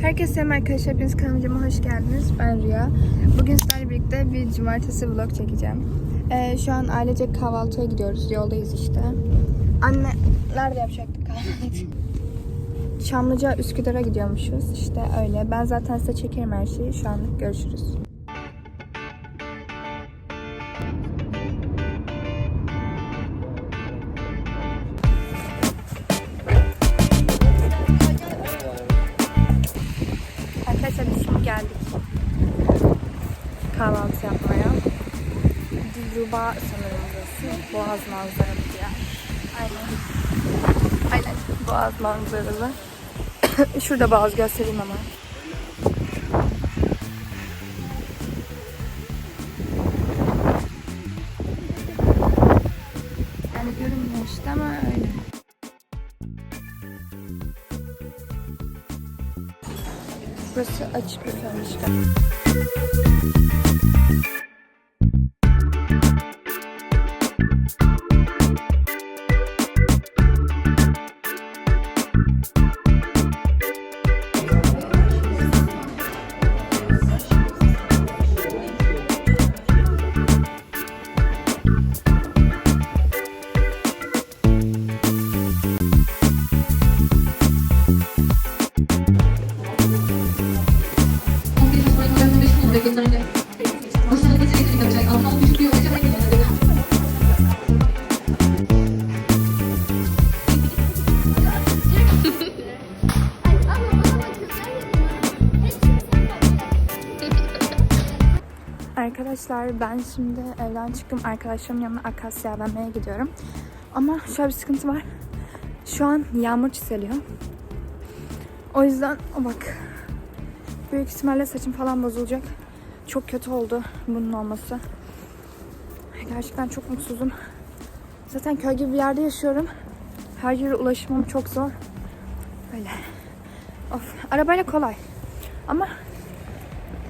Herkese selam arkadaşlar. Hepiniz kanalıma hoş geldiniz. Ben Rüya. Bugün sizlerle birlikte bir cumartesi vlog çekeceğim. Ee, şu an ailecek kahvaltıya gidiyoruz. Yoldayız işte. Anne, nerede yapacaktık kahvaltı? Çamlıca Üsküdar'a gidiyormuşuz. İşte öyle. Ben zaten size çekerim her şeyi. Şu anlık görüşürüz. Biz şimdi geldik. Kahvaltı yapmaya. Dilruba sanırım burası. Boğaz manzaralı bir yer. Aynen. Aynen. Boğaz manzaralı. Şurada Boğaz göstereyim ama. Burası açık büfe işte. Arkadaşlar ben şimdi evden çıktım. Arkadaşlarımın yanına Akasya vermeye gidiyorum. Ama şöyle bir sıkıntı var. Şu an yağmur çiseliyor. O yüzden bak. Büyük ihtimalle saçım falan bozulacak. Çok kötü oldu bunun olması. Gerçekten çok mutsuzum. Zaten köy gibi bir yerde yaşıyorum. Her yere ulaşımım çok zor. Böyle. Of. Arabayla kolay. Ama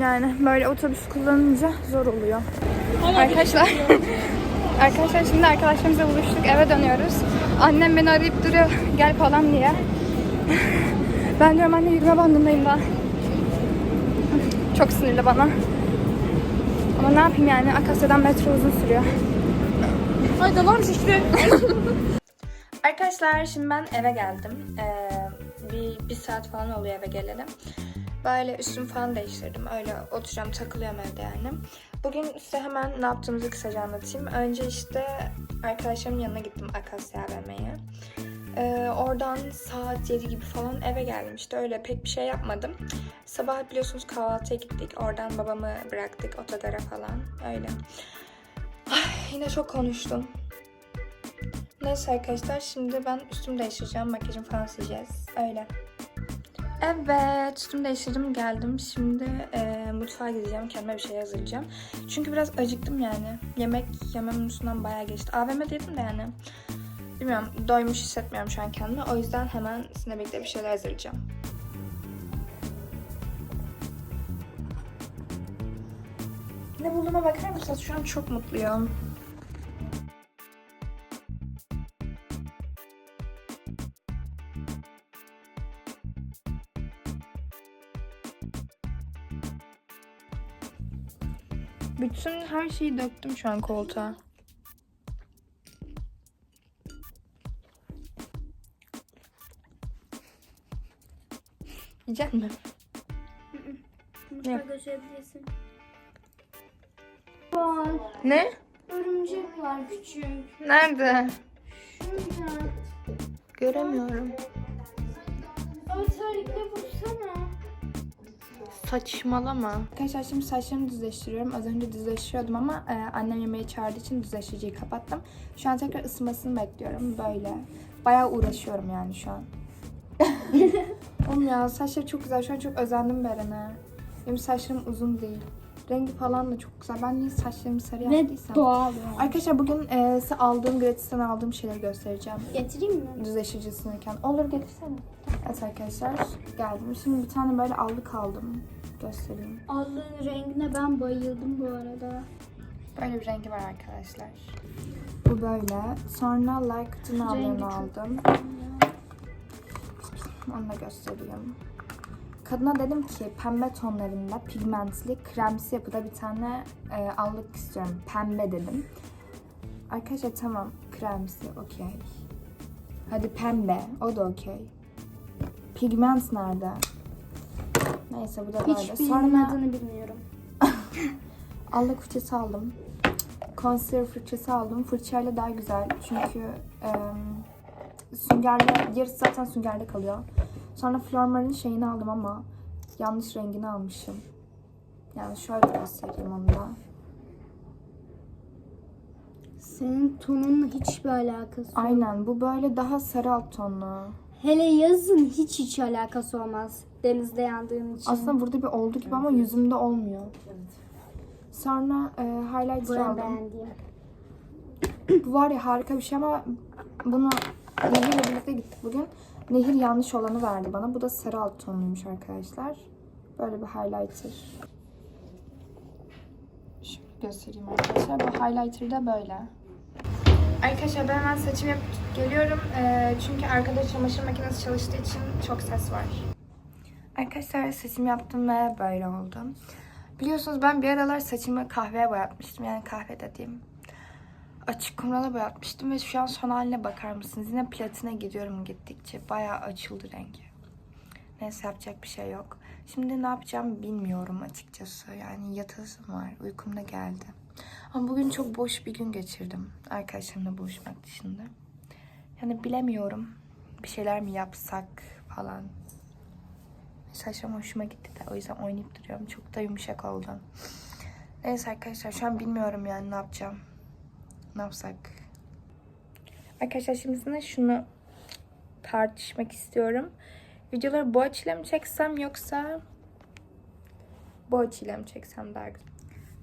yani böyle otobüs kullanınca zor oluyor. Arkadaşlar Arkadaşlar şimdi arkadaşlarımızla buluştuk. Eve dönüyoruz. Annem beni arayıp duruyor. Gel falan diye. Ben diyorum anne yürüme bandındayım daha. Çok sinirli bana. Ama ne yapayım yani Akasya'dan metro uzun sürüyor. Ay dalar işte. Arkadaşlar şimdi ben eve geldim. Ee, bir, bir saat falan oluyor eve gelelim. Böyle üstümü falan değiştirdim. Öyle oturacağım takılıyorum evde yani. Bugün size hemen ne yaptığımızı kısaca anlatayım. Önce işte arkadaşlarımın yanına gittim Akasya AVM'ye. Ee, oradan saat 7 gibi falan eve geldim. İşte öyle pek bir şey yapmadım. Sabah biliyorsunuz kahvaltıya gittik. Oradan babamı bıraktık otogara falan. Öyle. Ay, yine çok konuştum. Neyse arkadaşlar şimdi ben üstümü değiştireceğim. Makyajımı falan sileceğiz. Öyle. Evet, üstümü değiştirdim geldim. Şimdi e, mutfağa gideceğim. Kendime bir şey hazırlayacağım. Çünkü biraz acıktım yani. Yemek yememin üstünden bayağı geçti. AVM'de yedim de yani. Bilmiyorum, doymuş hissetmiyorum şu an kendimi. O yüzden hemen sizinle birlikte bir şeyler hazırlayacağım. Ne bulduğuma bakar mısınız? Şu an çok mutluyum. Bütün her şeyi döktüm şu an koltuğa. Yiyecek mi? Var. Ne? Örümcek var küçük. Nerede? Şurada. Göremiyorum. Ama terlikle vursana. Saçmalama. Arkadaşlar şimdi saçlarımı düzleştiriyorum. Az önce düzleştiriyordum ama e, annem yemeği çağırdığı için düzleştiriciyi kapattım. Şu an tekrar ısınmasını bekliyorum. Böyle. Bayağı uğraşıyorum yani şu an. Oğlum ya saçları çok güzel. Şu an çok özendim Beren'e. Benim saçlarım uzun değil. Rengi falan da çok güzel. Ben niye saçlarımı sarı yaptıysam. doğal Arkadaşlar bugün e, size aldığım gratisten aldığım şeyleri göstereceğim. Getireyim mi? Düzleştirici sınırken. Olur getirsene. Evet arkadaşlar geldim. Şimdi bir tane böyle allık aldım. Göstereyim. Allığın rengine ben bayıldım bu arada. Böyle bir rengi var arkadaşlar. Bu böyle. Sonra like tın Rengi allığını çok aldım. Onu da göstereyim. Kadına dedim ki pembe tonlarında pigmentli kremsi yapıda bir tane e, allık istiyorum. Pembe dedim. Arkadaşlar tamam kremsi okey. Hadi pembe o da okey. Pigment nerede? Neyse bu da böyle. Hiçbirinin Sonra adını bilmiyorum. allık fırçası aldım. Concealer fırçası aldım. Fırçayla daha güzel çünkü e, süngerle, yarısı zaten süngerde kalıyor. Sonra Flormar'ın şeyini aldım ama yanlış rengini almışım. Yani şöyle göstereyim onu da. Senin tonunla hiçbir alakası yok. Aynen bu böyle daha sarı alt tonlu. Hele yazın hiç hiç alakası olmaz. Denizde yandığın için. Aslında burada bir oldu gibi ama yüzümde olmuyor. Sonra e, en aldım. beğendiğim. Bu var ya harika bir şey ama bunu Nehir'le birlikte gittik bugün. Nehir yanlış olanı verdi bana. Bu da sarı alt tonluymuş arkadaşlar. Böyle bir highlighter. Şöyle göstereyim arkadaşlar. Bu highlighter da böyle. Arkadaşlar ben hemen saçımı yapıp geliyorum. Ee, çünkü arkada çamaşır makinesi çalıştığı için çok ses var. Arkadaşlar saçımı yaptım ve böyle oldu. Biliyorsunuz ben bir aralar saçımı kahveye boyatmıştım. Yani kahve dediğim açık kumrala boyatmıştım ve şu an son haline bakar mısınız? Yine platine gidiyorum gittikçe. Bayağı açıldı rengi. Neyse yapacak bir şey yok. Şimdi ne yapacağım bilmiyorum açıkçası. Yani yatasım var. Uykum da geldi. Ama bugün çok boş bir gün geçirdim. Arkadaşlarımla buluşmak dışında. Yani bilemiyorum. Bir şeyler mi yapsak falan. Saçlarım hoşuma gitti de o yüzden oynayıp duruyorum. Çok da yumuşak oldu. Neyse arkadaşlar şu an bilmiyorum yani ne yapacağım. Ne yapsak? Arkadaşlar şimdi sizinle şunu tartışmak istiyorum. Videoları bu açıyla mı çeksem yoksa bu açıyla mı çeksem daha güzel.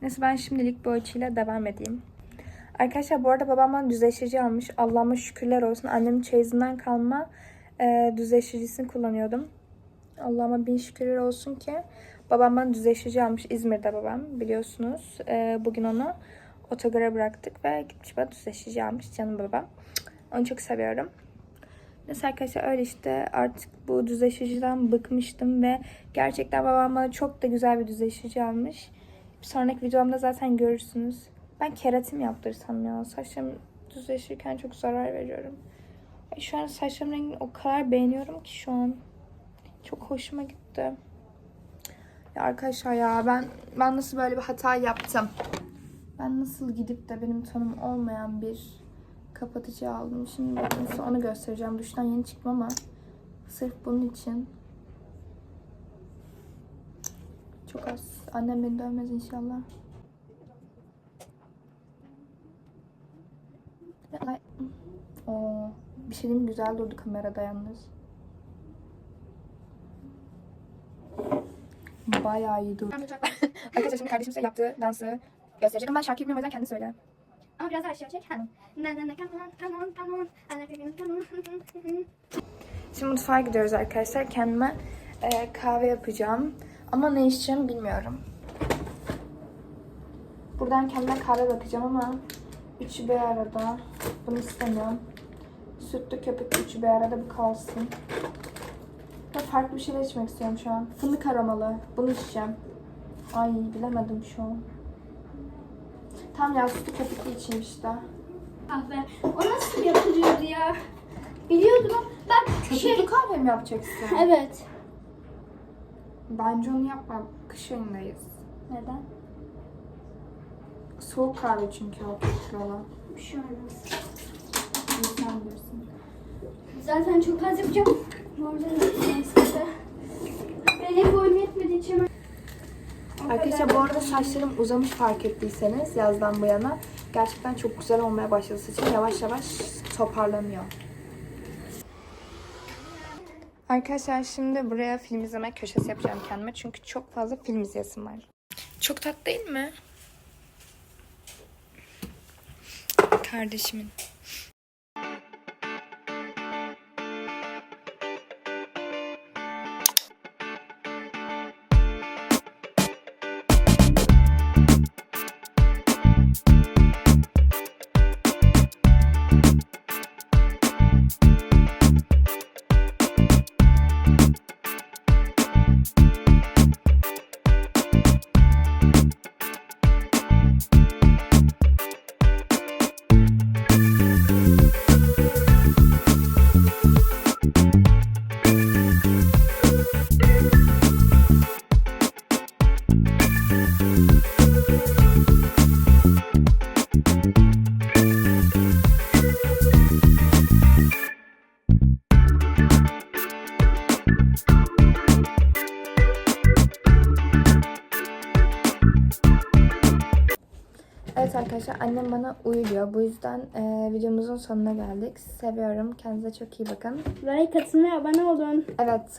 Neyse ben şimdilik bu açıyla devam edeyim. Arkadaşlar bu arada babam bana düzleştirici almış. Allah'ıma şükürler olsun. Annemin çeyizinden kalma e, düzleştiricisini kullanıyordum. Allah'ıma bin şükürler olsun ki babam bana düzleştirici almış. İzmir'de babam biliyorsunuz. E, bugün onu otogara bıraktık ve gitmiş bana düzleştirici almış canım babam. Onu çok seviyorum. Neyse arkadaşlar öyle işte artık bu düzleşiciden bıkmıştım ve gerçekten babam bana çok da güzel bir düzleşici almış. Bir sonraki videomda zaten görürsünüz. Ben keratin yaptırsam ya? Saçlarım düzleşirken çok zarar veriyorum. Şu an saçlarım rengini o kadar beğeniyorum ki şu an. Çok hoşuma gitti. Ya arkadaşlar ya ben ben nasıl böyle bir hata yaptım? Ben nasıl gidip de benim tanım olmayan bir kapatıcı aldım. Şimdi bakın size onu göstereceğim. Duştan yeni çıktım ama sırf bunun için çok az. Annem beni dövmez inşallah. Oo, bir şey diyeyim güzel durdu kamerada yalnız. Bayağı iyi durdu. Arkadaşlar şimdi kardeşim size yaptığı dansı göstereceğim. Ben şarkıyı bilmiyorum o yüzden kendi söyle. Ama biraz daha aşağı çek. Şimdi mutfağa gidiyoruz arkadaşlar. Kendime e, kahve yapacağım. Ama ne içeceğim bilmiyorum. Buradan kendime kahve bakacağım ama üçü bir arada. Bunu istemiyorum. Sütlü köpüklü üçü bir arada bu kalsın. Ve farklı bir şeyler içmek istiyorum şu an. Fındık aromalı. Bunu içeceğim. Ay bilemedim şu an. Tam ya sütlü köpüklü içeyim işte. Kahve. O nasıl yapılıyordu ya? Biliyordum ama ben şey... Köpüklü kahve mi yapacaksın? Evet. Bence onu yapma. Kış ayındayız. Neden? Soğuk kahve çünkü o köpüklü olan. Bir şey olmaz. Sen bilirsin. Zaten çok az yapacağım. Orada yapacağım size. Benim boyum yetmediği için. Arkadaşlar bu arada saçlarım uzamış fark ettiyseniz yazdan bu yana. Gerçekten çok güzel olmaya başladı saçım. Yavaş yavaş toparlanıyor. Arkadaşlar şimdi buraya film izleme köşesi yapacağım kendime. Çünkü çok fazla film izleyesim var. Çok tatlı değil mi? Kardeşimin. Arkadaşlar annem bana uyuyor. Bu yüzden e, videomuzun sonuna geldik. Seviyorum. Kendinize çok iyi bakın. Like atın ve abone olun. Evet